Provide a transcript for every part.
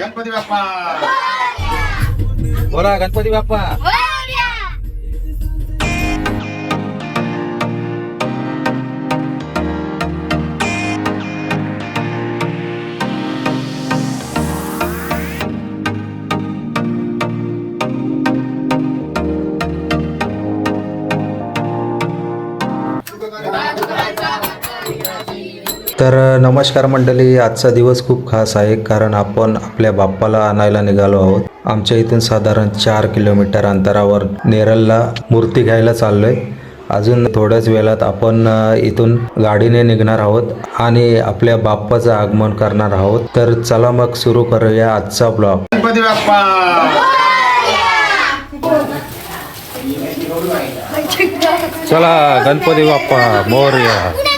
गणपती बाप्पा. बोला गणपती बाप्पा. तर नमस्कार मंडळी. आजचा दिवस खूप खास आहे कारण आपण आपल्या बाप्पाला आणायला निघालो आहोत. आमच्या इथून साधारण चार किलोमीटर अंतरावर नेरलला मूर्ती घ्यायला चाललोय. अजून थोड्याच वेळात आपण इथून गाडीने निघणार आहोत आणि आपल्या बाप्पाचं आगमन करणार आहोत. तर चला मग सुरू करूया आजचा ब्लॉग. गणपती बाप्पा! चला गणपती बाप्पा मोरया.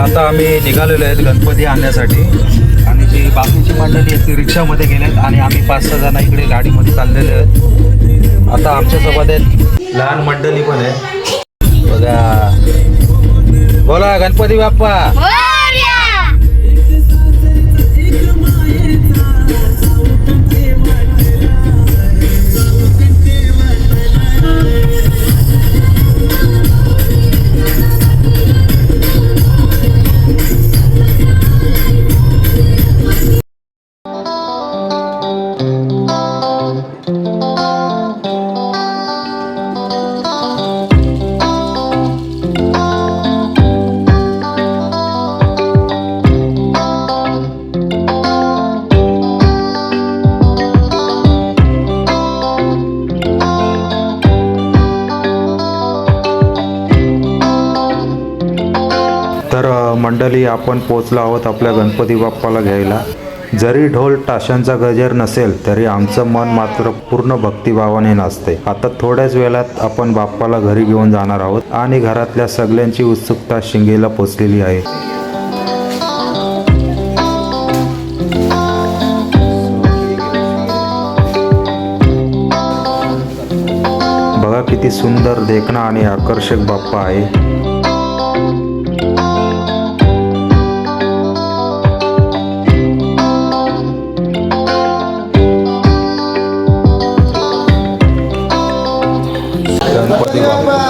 आता आम्ही निघालेलो आहेत गणपती आणण्यासाठी. आणि जी बाकीची मंडळी आहेत ती रिक्षामध्ये गेलेत आणि आम्ही पाच सहा जण इकडे गाडीमध्ये चाललेले आहेत. आता आमच्यासोबत आहेत लहान मंडळी पण आहे बघा. बोला गणपती बाप्पा. आपण पोचलो आहोत आपल्या गणपती बाप्पाला घ्यायला. जरी ढोल टाशांचा गजर नसेल तरी आमचं मन मात्र पूर्ण भक्तिभावाने नाचते आता थोड्याच वेळात आपण बाप्पाला घरी घेऊन जाणार आहोत आणि घरातल्या सगळ्यांची उत्सुकता शिंगेला पोचलेली आहे. बघा किती सुंदर देखणा आणि आकर्षक बाप्पा आहे. गणपती बाप्पा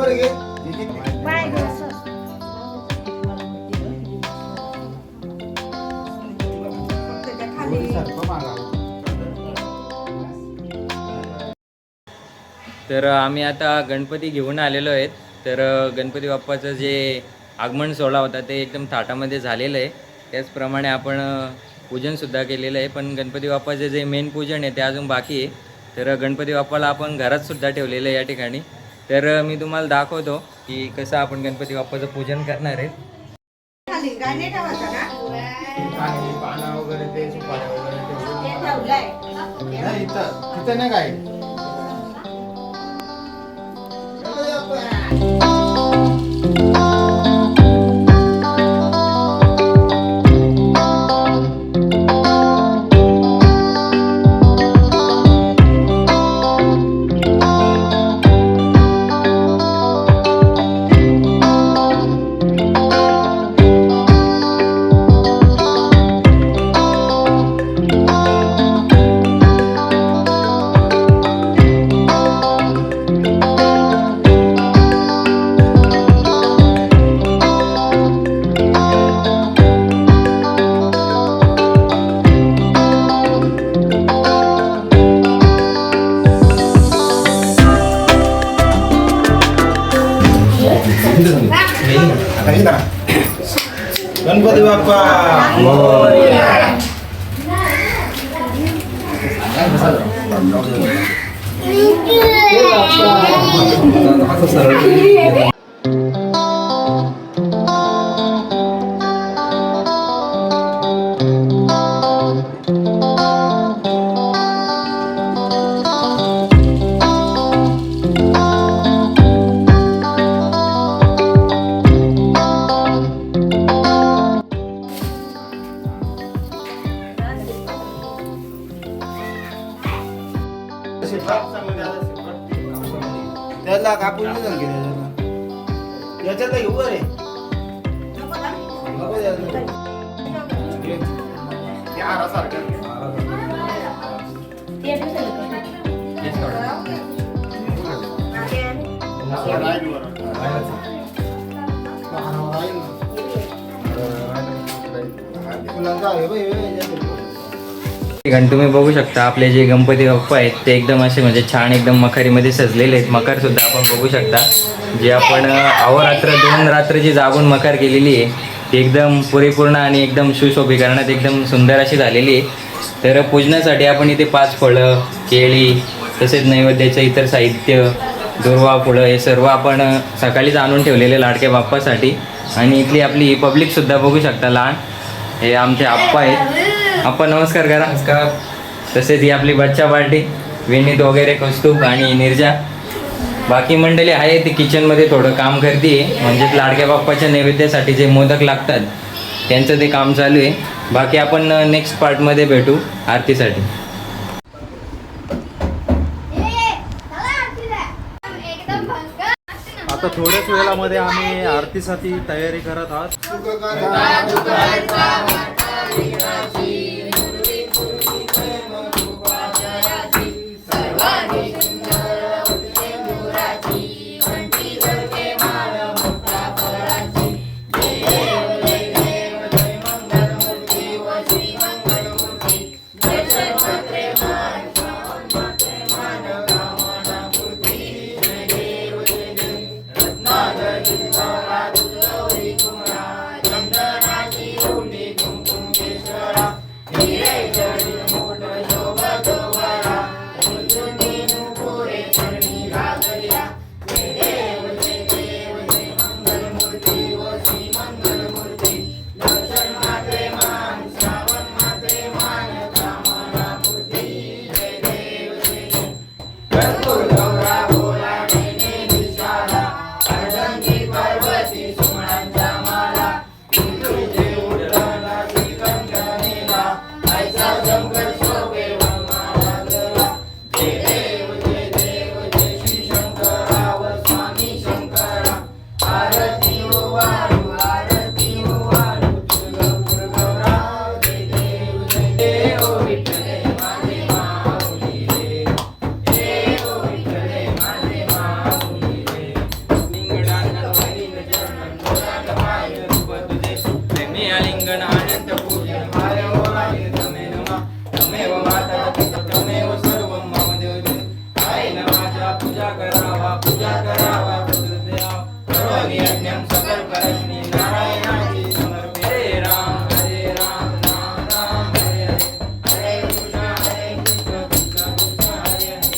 गणपती बाप्पा तर आम्ही आता गणपती घेऊन आलेलो आहेत. तर गणपती बाप्पाचं जे आगमन सोहळा होता ते एकदम थाटामध्ये झालेलं आहे. त्याचप्रमाणे आपण पूजनसुद्धा केलेलं आहे. पण गणपती बाप्पाचं जे मेन पूजन आहे ते अजून बाकी आहे. तर गणपती बाप्पाला आपण घरातसुद्धा ठेवलेलं आहे या ठिकाणी. तर मी तुम्हाला दाखवतो की कसं आपण गणपती बाप्पाचं पूजन करणार आहे. पानं वगैरे professor. त्याला कापून नाही झालं की त्याच्यातला. याच्यातला घेऊ का रे नको द्यायला. ते हारासारखं. असं राहील बरं. हारावर राहील ना. फुलांचा आहे बघ, हे बघ, याच्यात. ठिकाणी तुम्ही बघू शकता आपले जे गणपती बाप्पा आहेत ते एकदम असे म्हणजे छान एकदम मखारीमध्ये सजलेले आहेत. मकार सुद्धा आपण बघू शकता. जे आपण अहोरात्र दोन रात्र जी जागून मकार केलेली आहे ती एकदम परिपूर्ण आणि एकदम सुशोभीकरणात एकदम सुंदर अशी झालेली आहे. तर पूजनासाठी आपण इथे पाच फळं केळी तसेच नैवेद्याचं इतर साहित्य दुर्वा फुलं हे सर्व आपण सकाळीच आणून ठेवलेले लाडक्या बाप्पासाठी. आणि इथली आपली पब्लिकसुद्धा बघू शकता लहान. हे आमचे आप्पा आहेत. आप्पा नमस्कार करा. नमस्कार. तसेच ही आपली बच्चा पार्टी विनीत वगैरे कौस्तुभ आणि निर्जा. बाकी मंडळी आहे ती किचनमध्ये थोडं काम करते म्हणजे लाडक्या बाप्पाच्या नैवेद्यासाठी जे मोदक लागतात त्यांचं ते काम चालू आहे. बाकी आपण नेक्स्ट पार्टमध्ये भेटू आरतीसाठी. आता थोड्याच वेळामध्ये आम्ही आरतीसाठी तयारी करत आहात. Brasil.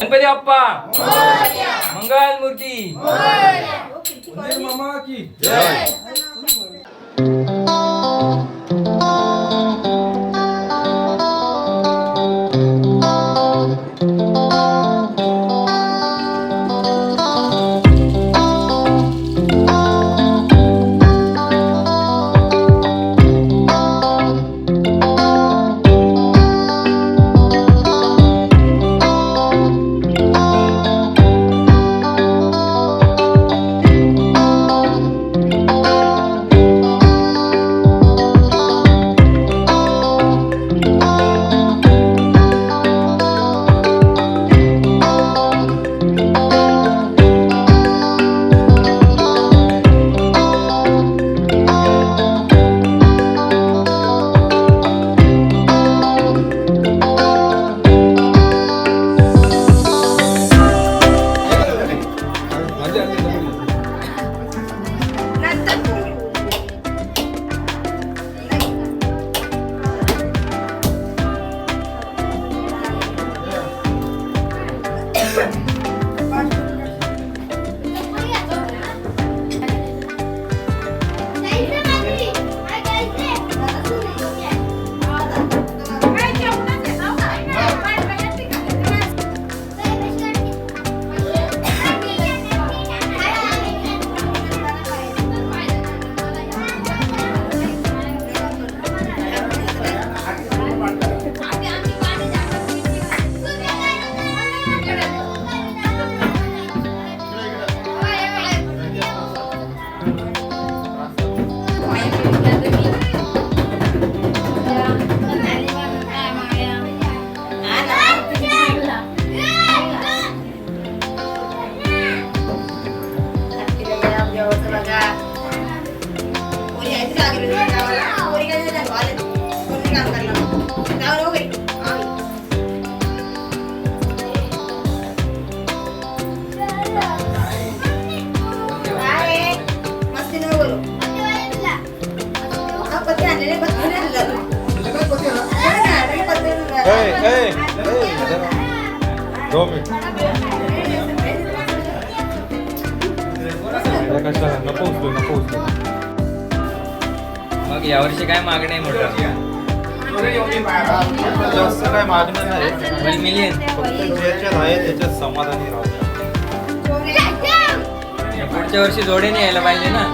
गणपती बाप्पा. मंगल मूर्ती. मामा की. दोन मिनिट नको उचलू नको उचलू. मग यावर्षी काय मागणी आहे मोठं जास्त काय मागणं नाही. वन मिलियन फक्त ज्याच्यात आहे त्याच्यात समाधानी राहू पुढच्या वर्षी जोडीने यायला पाहिजे ना.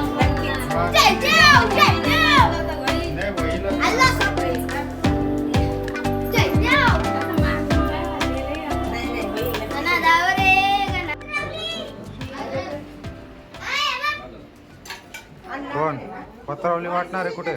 पत्रावली वाटणार आहे कुठे?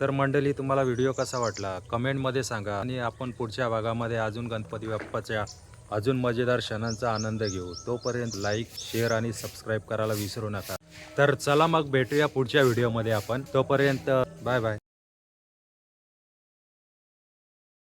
तर मंडळी तुम्हाला व्हिडिओ कसा वाटला? कमेंटमध्ये सांगा. आणि आपण पुढच्या भागामध्ये अजून गणपती बाप्पाच्या अजून मजेदार क्षणांचा आनंद घेऊ. तोपर्यंत लाईक शेअर आणि सबस्क्राईब करायला विसरू नका. तर चला मग भेटूया पुढच्या व्हिडिओमध्ये आपण. तोपर्यंत बाय बाय